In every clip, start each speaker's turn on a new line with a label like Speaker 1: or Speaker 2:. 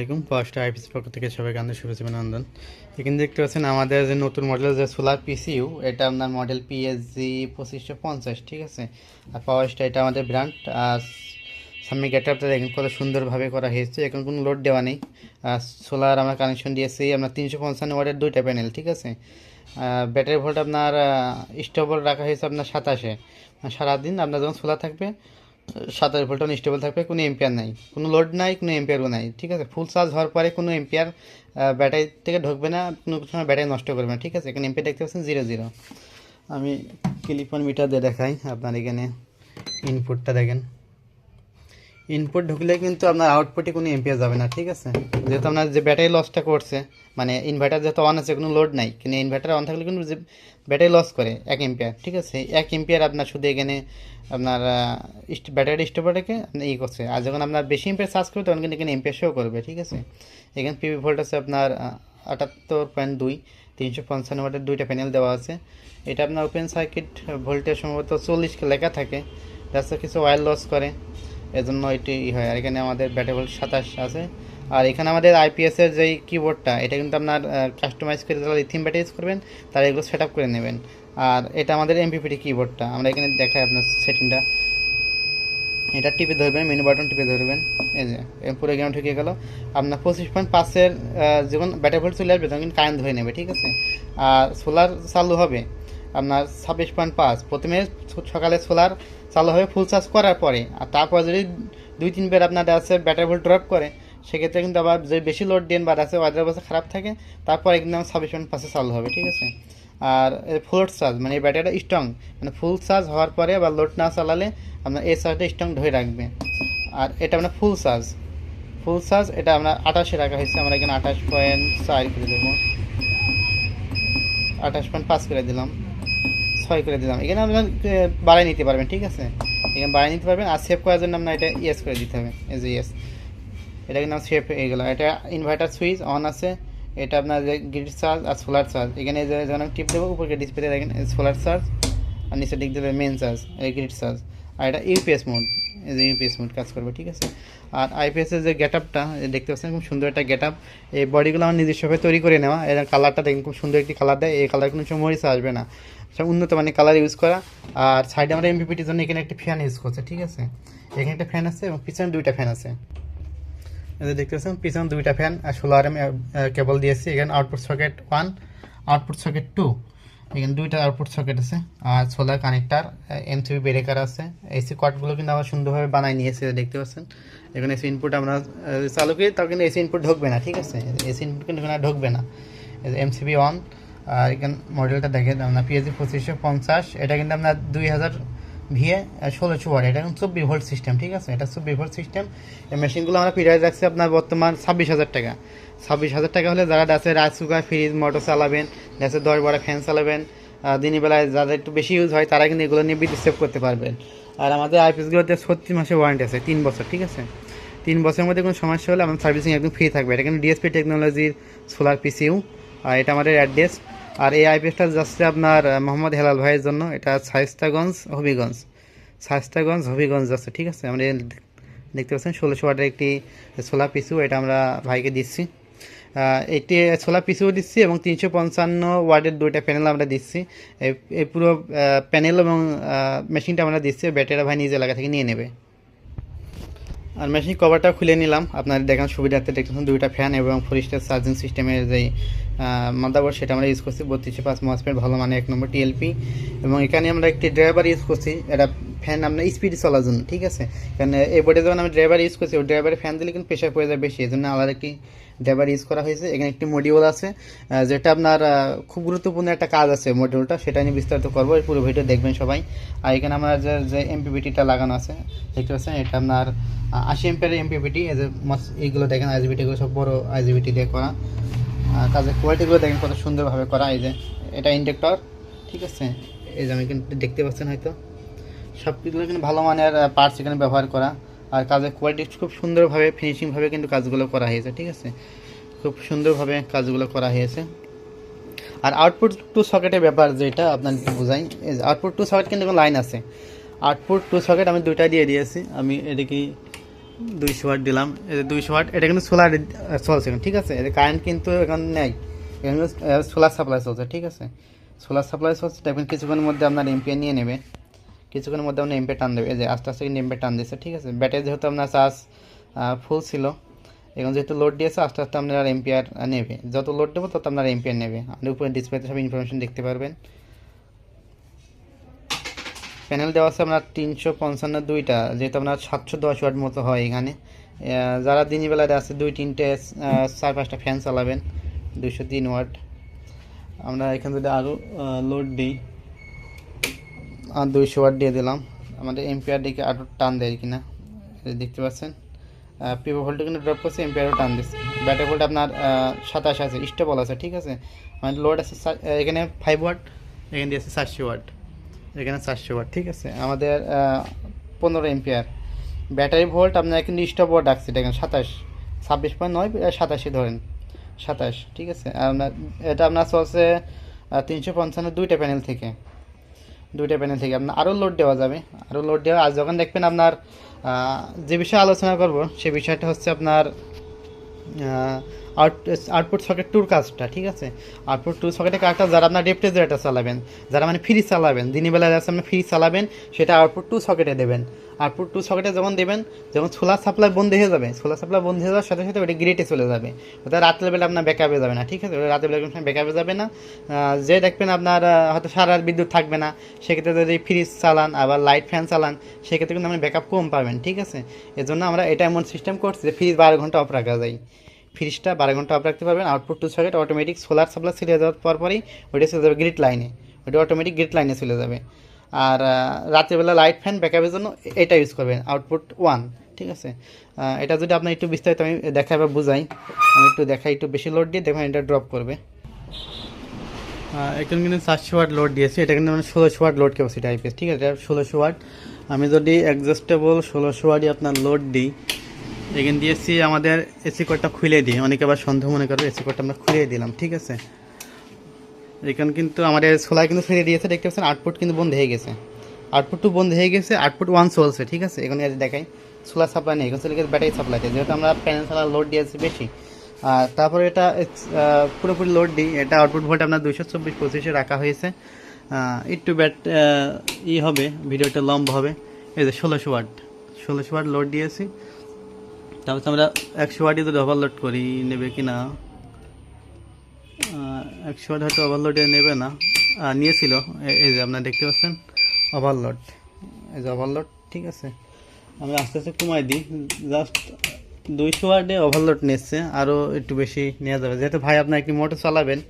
Speaker 1: আলাইকুম। First IPC পক্ষ থেকে সবাইকে আনন্দ শুভেচ্ছা অভিনন্দন। এখানে দেখতে পাচ্ছেন আমাদের যে নতুন মডেল যে সোলার পিসিইউ এটা আপনার মডেল পিএসজি পঁচিশশো পঞ্চাশ, ঠিক আছে? আর পাওয়ারটা এটা আমাদের ব্র্যান্ড আর সামনে গেটআপটা দেখেন কত সুন্দরভাবে করা হয়েছে। এখন কোনো লোড দেওয়া নেই। আর সোলার আমরা কানেকশন দিয়েছি, আপনার তিনশো পঞ্চান্ন ওয়াটের দুইটা প্যানেল ঠিক আছে? ব্যাটারি ভোল্ট আপনার স্টেবল রাখা হয়েছে আপনার সাতাশে। সারাদিন আপনার যখন সোলার থাকবে সাতাশ ভোল্ট স্টেবল থাকবে, কোনো এম্পিয়ার নাই। কোনো লোড নাই, কোনো এম্পিয়ারও নাই, ঠিক আছে? ফুল চার্জ হওয়ার পরে কোনো এম্পিয়ার ব্যাটারি থেকে ঢুকবে না, কোনো সময় ব্যাটারি নষ্ট করবে না, ঠিক আছে? এখানে এম্পিয়ার দেখতে পাচ্ছেন জিরো জিরো আমি ক্লিপন মিটার দিয়ে দেখাই, আপনার এখানে ইনপুটটা দেখেন। ইনপুট ঢুকলে কিন্তু আপনার আউটপুটে কোনো এম্পিয়ার যাবে না, ঠিক আছে? যেহেতু আপনার যে ব্যাটারি লসটা করছে মানে ইনভার্টার যেহেতু অন আছে, কোনো লোড নাই, কিন্তু ইনভার্টার অন থাকলে কিন্তু যে ব্যাটারি লস করে এক এম্পিয়ার ঠিক আছে? এক এম্পিয়ার আপনার শুধু এখানে আপনার ব্যাটারি স্টোপারটাকে ই করছে। আর যখন আপনার বেশি এম্পিয়ার চার্জ করবে, তখন কিন্তু এখানে এম্পিয়ার শো করবে, ঠিক আছে? এখানে পিভি ভোল্ট আছে আপনার আটাত্তর পয়েন্ট দুই, তিনশো পঞ্চান্ন ওয়াটের দুইটা প্যানেল দেওয়া আছে। এটা আপনার ওপেন সার্কিট ভোল্টেজ সম্ভবত চল্লিশ লেখা থাকে। রাস্তা কিছু ওয়ার লস করে। এজন্য এটি হয়। আর এখানে আমাদের ব্যাটারি ভোল্ট সাতাশ আছে। আর এখানে আমাদের আইপিএসের যেই কিবোর্ডটা এটা কিন্তু আপনার কাস্টমাইজ করে যারা লিথিয়াম ব্যাটারি ইউজ করবেন তারা এগুলো সেট করে নেবেন। আর এটা আমাদের এমপিপিটি কিবোর্ডটা আমরা এখানে দেখাই আপনার সেটিংটা এটা টিপে ধরবেন মেনু বাটন টিপে ধরবেন। এই যে পুরো গেম ঢুকে গেল। আপনার পঁচিশ পয়েন্ট পাঁচের যখন ব্যাটারি ভোল্ট চলে আসবে, তখন কিন্তু কারেন্ট ধরে নেবে, ঠিক আছে? আর সোলার চালু হবে। আপনার ছাব্বিশ পয়েন্ট পাঁচ। প্রথমে সকালে সোলার চালু হবে ফুল চার্জ করার পরে, আর তারপর যদি দুই তিনবার আপনার আছে ব্যাটারি ভোল্ট ড্রপ করে, সেক্ষেত্রে কিন্তু আবার যে বেশি লোড দেন বা আছে ওয়াদের অবস্থা খারাপ থাকে, তারপরে আমার ছাব্বিশ পয়েন্ট পাঁচে চালু হবে, ঠিক আছে? আর ফুল চার্জ মানে এই ব্যাটারিটা স্ট্রং মানে ফুল চার্জ হওয়ার পরে বা লোড না চালালে আপনার এই চার্জটা স্ট্রং ধরে রাখবে। আর এটা আপনার ফুল চার্জ ফুল চার্জ এটা আমরা আঠাশে রাখা হয়েছে, আমরা এখানে আঠাশ পয়েন্ট চার করে দেবো। আঠাশ পয়েন্ট পাঁচ করে দিলাম। ছয় করে দিলাম। এখানে আপনার বাড়াই নিতে পারবেন, ঠিক আছে? এখানে বাড়াই নিতে পারবেন, আর সেভ করার জন্য আপনার এটা ইয়েস করে দিতে হবে এজ ইয়েস এটা কিন্তু সেভ হয়ে গেলো। এটা ইনভার্টার সুইচ অন আছে, এটা আপনার যে গ্রিড চার্জ আর সোলার চার্জ এখানে যখন আমি টিপ দেবো উপরে ডিসপ্লেতে দেখেন সোলার চার্জ আর নিচে দিক দেবে মেন চার্জ গ্রিড চার্জ আর এটা ইউপিএস মোড এই যে ইউপিএস মোড কাজ করবে, ঠিক আছে? আর আইপিএসের যে গেট আপটা দেখতে পাচ্ছেন, খুব সুন্দর একটা গেট আপ এই বডিগুলো আমার নিজস্বভাবে তৈরি করে নেওয়া। এর কালারটা দেখেন, খুব সুন্দর একটি কালার দেয়। এই কালার কোনো সময় আসবে না। উন্নত মানের কালার ইউজ করা। আর সাইডে আমরা এমপিপিটির জন্য এখানে একটা ফ্যান ইউজ করছে, ঠিক আছে? এখানে একটা ফ্যান আছে এবং পিছনে দুইটা ফ্যান আছে। যে দেখতে পাচ্ছেন, পিছনে দুইটা ফ্যান আর ষোলো এম কেবল দিয়েছি এখানে output socket one output socket two এখানে দুইটা আউটপুট সকেট আছে আর সোলার কানেক্টার এম এমসিবি ব্রেকার আছে। এসি কটগুলো কিন্তু আমরা সুন্দরভাবে বানাই নিয়েছি দেখতে পাচ্ছেন। এখানে এসি ইনপুট আমরা চালু করি, তাও কিন্তু এসি ইনপুট ঢুকবে না, ঠিক আছে? এসি ইনপুট কিন্তু ঢুকবে না। এমসিবি অন আর এখানে মডেলটা দেখেন আপনার পিএসি পঁচিশশো পঞ্চাশ, এটা কিন্তু আপনার দুই হাজার ভিএ ষোলোশো ওয়াট, এটা কিন্তু চব্বিশ ভোল্ট সিস্টেম ঠিক আছে? এটা চব্বিশ ভোল্ট সিস্টেম এই মেশিনগুলো আমরা পিরিয়ড রাখছি আপনার বর্তমান ছাব্বিশ হাজার টাকা। ছাব্বিশ হাজার টাকা হলে যারা আছে, রাইস কুকার ফ্রিজ মোটর চালাবেন আছে, দশ বারো ফ্যান চালাবেন দিনের বেলায় যাদের একটু বেশি ইউজ হয়, তারা কিন্তু এগুলো নিয়ে বিদ্যুৎ সেভ করতে পারবেন। আর আমাদের আইপিএসগুলোতে ছত্রিশ মাসের ওয়ারেন্টি আছে, তিন বছর, ঠিক আছে? তিন বছরের মধ্যে কোনো সমস্যা হলে আমাদের সার্ভিসিং একদম ফ্রি থাকবে। এটা কিন্তু ডিএসপি টেকনোলজির সোলার পিসিউ আর এটা আমাদের অ্যাড্রেস আর এই আইপিএসটা যাচ্ছে আপনার মোহাম্মদ হেলাল ভাইয়ের জন্য। এটা সাইস্তাগঞ্জ হবিগঞ্জ। সাইস্তাগঞ্জ হবিগঞ্জ যাচ্ছে, ঠিক আছে? আমরা দেখতে পাচ্ছেন, ষোলোশো ওয়াটের একটি সোলার পিসু এটা আমরা ভাইকে দিচ্ছি। একটি সোলার পিসিও দিচ্ছি এবং তিনশো পঞ্চান্ন ওয়ার্ডের দুইটা প্যানেল আমরা দিচ্ছি। এই পুরো প্যানেল এবং মেশিনটা আমরা দিচ্ছি ব্যাটারিটা ভাই নিজ এলাকা থেকে নিয়ে নেবে। আর মেশিন কভারটা খুলে নিলাম। আপনার দেখান সুবিধার্থে দেখতেছেন দুইটা ফ্যান এবং ফোরিস্টার চার্জিং সিস্টেমের যে মাদাবোর্ড সেটা আমরা ইউজ করছি। বত্রিশে পাঁচ মসপেট ভালো মানে এক নম্বর টিএলপি এবং এখানে আমরা একটি ড্রাইভার ইউজ করছি। এটা ফ্যান আপনার স্পিডে চলার জন্য, ঠিক আছে? কারণ এই বোর্ডে যখন আমি ড্রাইভার ইউজ করছি, ওই ড্রাইভারের ফ্যান দিলে কিন্তু প্রেশার পড়ে যায় বেশি এই জন্য আলাদা একটি ড্রাইভার ইউজ করা হয়েছে। এখানে একটি মডিউল আছে যেটা আপনার খুব গুরুত্বপূর্ণ একটা কাজ আছে মডিউলটা সেটা নিয়ে বিস্তারিত করব পুরো ভিডিও দেখবেন সবাই। আর এখানে আমার যে যে এমপিপিটিটা লাগানো আছে, দেখতে পাচ্ছেন? এটা আপনার আশি এমপের এমপিপিটি এই যে এইগুলো দেখেন আইজিবিটিগুলো সব বড় আইজিবিটি দিয়ে করা। কাজের কোয়ালিটিগুলো দেখেন কত সুন্দরভাবে করা, এই যে, এটা ইন্ডেক্টর, ঠিক আছে? এই যে আমি কিন্তু দেখতে পাচ্ছেন হয়তো। সব কিছুগুলো কিন্তু ভালো মানের পার্টস এখানে ব্যবহার করা। আর কাজের কোয়ালিটি খুব সুন্দরভাবে ফিনিশিংভাবে কিন্তু কাজগুলো করা হয়েছে, ঠিক আছে? খুব সুন্দরভাবে কাজগুলো করা হয়েছে। আর আউটপুট টু সকেটের ব্যাপার যেটা আপনার বোঝাই আউটপুট টু সকেট কিন্তু লাইন আছে। আউটপুট টু সকেট আমি দুইটা দিয়ে দিয়েছি। আমি এদিকে দুইশো ওয়াট দিলাম। যে দুইশো ওয়াট এটা কিন্তু সোলার চলছে ঠিক আছে? এটা কারেন্ট কিন্তু এখন নেই। এখানে সোলার সাপ্লাই চলছে, ঠিক আছে? সোলার সাপ্লাই চলছে দেখবেন কিছুক্ষণের মধ্যে আপনার এমপিআর নিয়ে নেবে। কিছুক্ষণের মধ্যে আপনার এমপে টান দেবে এই যে আস্তে আস্তে কিন্তু এমপে টান দিচ্ছে ঠিক আছে? ব্যাটারি যেহেতু আপনার চার্জ ফুল ছিল, এখন যেহেতু লোড দিয়েছে, আস্তে আস্তে আপনার এমপিআর নেবে। যত লোড দেবো, তত আপনার এমপিআর নেবে। আপনি উপরে ডিসপ্লেতে সব ইনফরমেশন দেখতে পারবেন। প্যানেল দেওয়া আছে আপনার তিনশো পঞ্চান্ন দুইটা, যেহেতু আপনার সাতশো দশ ওয়াট মতো হয় এখানে। যারা দিনের বেলায় আছে, দুই, তিনটে চার, পাঁচটা ফ্যান চালাবেন, দুইশো তিন ওয়াট। আমরা এখানে যদি আরও লোড দিই। আর দুইশো ওয়াট দিয়ে দিলাম। আমাদের এমপিআর দিকে আরও টান দেয় কিনা, এই দেখতে পাচ্ছেন। পিভো ভোল্টে কিন্তু ড্রপ করছে এমপিআরও টান দিচ্ছে। ব্যাটারি ভোল্ট আপনার সাতাশ আছে স্টেবল আছে, ঠিক আছে? মানে লোড আছে এখানে ফাইভ ওয়াট এখানে দিয়েছে চারশো ওয়াট এখানে চারশো ওয়াট ঠিক আছে? আমাদের পনেরো এমপিআর ব্যাটারি ভোল্ট আপনার কিন্তু স্টপ ওয়াট রাখছে, দেখেন, সাতাশ। ছাব্বিশ পয়েন্ট নয় সাতাশে ধরেন। সাতাশ, ঠিক আছে? আপনার, এটা আপনার চলছে তিনশো পঞ্চান্ন দুইটা প্যানেল থেকে। দুইটা প্যানেল থেকে। আপনার আরও লোড দেওয়া যাবে। আরও লোড দেওয়া আর যখন দেখবেন আপনার যে বিষয়ে আলোচনা করব, সে বিষয়টা হচ্ছে আপনার আউট, আউটপুট সকেট টুর কাজটা, ঠিক আছে? আউটপুট টু সকেটের কাজটা যারা আপনার রেফ্রিজারেটার চালাবেন, যারা মানে ফ্রিজ চালাবেন দিনের যাচ্ছে আপনি ফ্রিজ চালাবেন, সেটা আউটপুট টু সকেটে দেবেন। আউটপুট টু সকেটে যখন দেবেন, যখন সোলার সাপ্লাই বন্ধ হয়ে যাবে সোলার সাপ্লাই বন্ধ হয়ে যাওয়ার সাথে সাথে ওটা গ্রিটে চলে যাবে। ওটা রাতের বেলা আপনার ব্যাকআপে যাবে না, ঠিক আছে? ওটা রাতের বেলা কোনো সময় ব্যাকআপে যাবে না। যে দেখবেন আপনার হয়তো সারা বিদ্যুৎ থাকবে না, সেক্ষেত্রে যদি ফ্রিজ চালান, আবার লাইট ফ্যান চালান, সেক্ষেত্রে কিন্তু আপনি ব্যাকআপ কম পাবেন, ঠিক আছে? এজন্য আমরা এটা এমন সিস্টেম করছি যে ফ্রিজ বারো ঘণ্টা অফ রাখা যায়। ফ্রিজটা বারো ঘণ্টা অফ রাখতে পারবেন output two socket automatic solar supply ছেড়ে যাওয়ার পর পরই ওইটা চলে যাবে গ্রিড লাইনে ওইটা অটোমেটিক গ্রিড লাইনে চলে যাবে। আর রাত্রেবেলা লাইট ফ্যান ব্যাকআপের জন্য এটা ইউজ করবেন আউটপুট ওয়ান ঠিক আছে? এটা যদি আপনার একটু বিস্তারিত আমি দেখাই বা বুঝাই, আমি একটু দেখাই, একটু বেশি লোড দিয়ে দেখবেন এটা ড্রপ করবে। এখানে কিন্তু চারশো ওয়াট লোড দিয়েছি, এটা কিন্তু মানে ষোলোশো ওয়াট লোড ক্যাপাসিটি আইপিএস ঠিক আছে? এটা ষোলোশো ওয়াট আমি যদি অ্যাডজাস্টেবল ষোলোশো ওয়াটই আপনার লোড দিই এখানে দিয়েছি আমাদের এসি কোডটা খুলে দিই। অনেকে আবার সন্দেহ মনে করবে এসি কোডটা আমরা খুলে দিলাম, ঠিক আছে? এখানে কিন্তু আমাদের সোলার কিন্তু ছেড়ে দিয়েছে, দেখতে পাচ্ছেন আউটপুট কিন্তু বন্ধ হয়ে গেছে। আউটপুট টু বন্ধ হয়ে গেছে আউটপুট ওয়ান চলছে, ঠিক আছে? এখানে যে দেখাই সোলার সাপ্লাই নেই, এখানে চলে ব্যাটারি সাপ্লাই যেহেতু আমরা প্যানেল সালার লোড দিয়েছি বেশি, আর তারপরে এটা পুরোপুরি লোড দিই। এটা আউটপুট ভোল্ট আপনার দুইশো চব্বিশ পঁচিশে রাখা হয়েছে। একটু ব্যাট ই হবে ভিডিওটা লম্ব হবে। এই যে ষোলোশো ওয়াট ষোলোশো ওয়াট লোড দিয়েছি। তারপর আমরা একশো ওয়াটই যদি ওভারলোড করি, নেবে কি না? একশো ওয়াট হয়তো ওভারলোডে নেবে না। নিয়েছিল। এই যে আপনারা দেখতে পাচ্ছেন ওভারলোড এই যে ওভারলোড ঠিক আছে। আমি আস্তে আস্তে কমাই দিই। জাস্ট দুইশো ওয়ার্ডে ওভারলোড নিচ্ছে আরও একটু বেশি নেওয়া যাবে। যেহেতু ভাই আপনার একটি মোটর চালাবেন,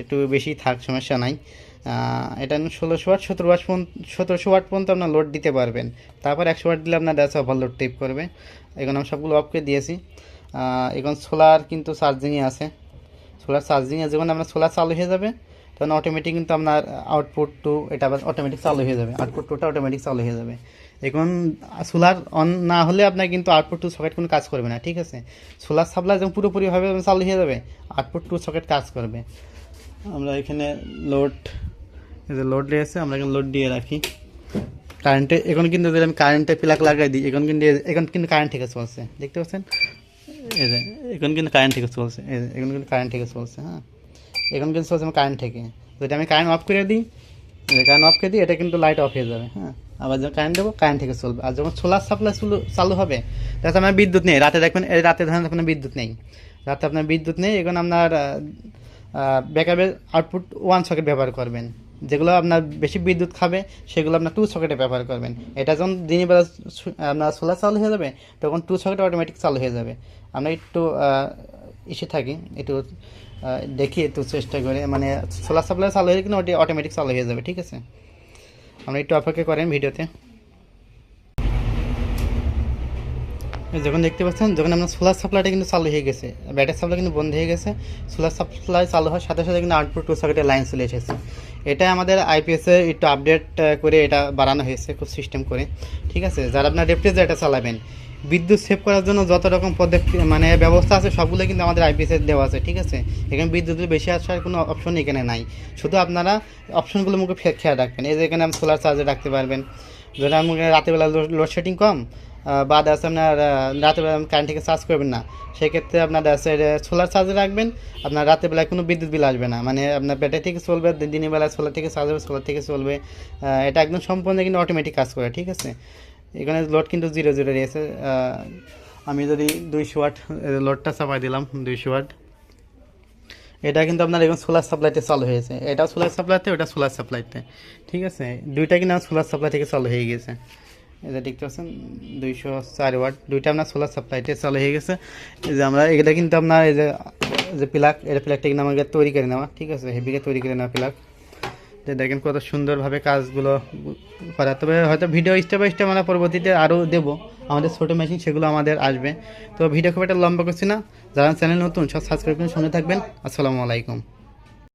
Speaker 1: একটু বেশি থাক, সমস্যা নাই। এটা ষোলোশো ওয়াট, সতেরো ওয়াট সতেরোশো ওয়াট পর্যন্ত আপনার লোড দিতে পারবেন। তারপর একশো ওয়াট দিলে আপনার দেখা ওভারলোড টেপ করবে। এখন আমি সবগুলো অফ করে দিয়েছি। এখন সোলার কিন্তু চার্জিংয়ে আছে। সোলার চার্জিংয়ে যখন আপনার সোলার চালু হয়ে যাবে, তখন অটোমেটিক কিন্তু আপনার আউটপুট টু এটা আবার অটোমেটিক চালু হয়ে যাবে। আউটপুট টুটা অটোমেটিক চালু হয়ে যাবে। এখন সোলার অন না হলে আপনার কিন্তু আউটপুট টু সকেট কোনো কাজ করবে না, ঠিক আছে? সোলার সাপ্লাই যখন পুরোপুরিভাবে চালু হয়ে যাবে আউটপুট টু সকেট কাজ করবে। আমরা এখানে লোড এই যে লোড দিয়েছে আমরা এখানে লোড দিয়ে রাখি। কারেন্টে এখন কিন্তু যদি আমি কারেন্টে প্লাগ লাগাই দিই, এখন কিন্তু এখন কিন্তু কারেন্ট থেকে চলছে দেখতে পাচ্ছেন? এই যে, এখন কিন্তু কারেন্ট থেকে চলছে এই যে, এখন কিন্তু কারেন্ট থেকে চলছে হ্যাঁ। এখন কিন্তু চলছে আমার কারেন্ট থেকে। যদি আমি কারেন্ট অফ করে দিই কারেন্ট অফ করে দিই, এটা কিন্তু লাইট অফ হয়ে যাবে হ্যাঁ। আবার যখন কারেন্ট দেবো কারেন্ট থেকে চলবে। আর যখন সোলার সাপ্লাই চালু হবে তাতে আমার বিদ্যুৎ নেই। রাতে দেখবেন রাতে ধরেন আপনার বিদ্যুৎ নেই। রাতে আপনার বিদ্যুৎ নেই, এখন আপনার ব্যাকআপের আউটপুট ওয়ান সকেট ব্যবহার করবেন। যেগুলো আপনার বেশি বিদ্যুৎ খাবে, সেগুলো আপনার টু সকেটে ব্যবহার করবেন। এটা যখন দিনের বেলা আপনার সোলার চালু হয়ে যাবে, তখন টু সকেট অটোমেটিক চালু হয়ে যাবে। আমরা একটু ইসে থাকি, একটু দেখি, একটু চেষ্টা করে। মানে সোলার সাপ্লাই চালু হয়ে কিন্তু ওটি অটোমেটিক চালু হয়ে যাবে, ঠিক আছে? আমরা একটু অপেক্ষা করেন ভিডিওতে। যখন দেখতে পাচ্ছেন, যখন আপনার সোলার সাপ্লাইটা কিন্তু চালু হয়ে গেছে ব্যাটারি সাপ্লাই কিন্তু বন্ধ হয়ে গেছে সোলার সাপ্লাই চালু হওয়ার সাথে সাথে কিন্তু আউটপুট টু সকেটের লাইন চলে এসেছে। এটা আমাদের আইপিএসে একটু আপডেট করে এটা বাড়ানো হয়েছে খুব সিস্টেম করে। ঠিক আছে? যারা আপনার রেফ্রিজারেটার চালাবেন, বিদ্যুৎ সেভ করার জন্য যত রকম পদক্ষেপ মানে ব্যবস্থা আছে সবগুলো কিন্তু আমাদের আইপিএসে দেওয়া আছে, ঠিক আছে? এখানে বিদ্যুৎ বেশি আসার কোনো অপশন এখানে নাই। শুধু আপনারা অপশনগুলো মুখে খেয়াল রাখবেন। এই যে এখানে আপনি সোলার চার্জে রাখতে পারবেন। যদি আমি রাতেরবেলা লোডশেডিং কম বা দেখা যাচ্ছে আপনার আহ, রাতের বেলা কারেন্ট থেকে চার্জ করবেন না। সেক্ষেত্রে আপনার সোলার চার্জ রাখবেন। আপনার রাতের বেলায় কোনো বিদ্যুৎ বিল আসবে না। মানে আপনার ব্যাটারি থেকে চলবে দিনের বেলা সোলার থেকে চার্জ হবে সোলার থেকে চলবে। এটা একদম সম্পূর্ণ কিন্তু অটোমেটিক কাজ করে ঠিক আছে? এখানে লোড কিন্তু জিরো জিরো রয়েছে। আমি যদি দুইশো ওয়াট লোডটা চাপাই দিলাম দুইশো ওয়াট এটা কিন্তু আপনার এখন সোলার সাপ্লাইতে চালু হয়েছে। এটাও সোলার সাপ্লাইতে ওটা সোলার সাপ্লাইতে ঠিক আছে? দুইটা কিন্তু সোলার সাপ্লাই থেকে চালু হয়ে গেছে। যে দেখতে পাচ্ছেন, দুইশো চার ওয়াট, দুইটা আপনার সোলার সাপ্লাইতে চালু হয়ে গেছে। এই যে আমরা এটা কিন্তু আপনার এই যে যে প্লাগ এটা প্লাগটা কিন্তু আমাকে তৈরি করে নেওয়া, ঠিক আছে? হেভিকে তৈরি করে নেওয়া প্লাগ তো দেখেন কত সুন্দরভাবে কাজগুলো করা। তবে হয়তো ভিডিও স্টেপ বাই স্টেপ আমরা পরবর্তীতে আরও দেবো। আমাদের ছোটো মেশিন সেগুলো আমাদের আসবে। তো ভিডিও খুব একটা লম্বা করছি না। যারা চ্যানেল নতুন, সব সাবস্ক্রাইব করে শুনে থাকবেন। আসসালামু আলাইকুম।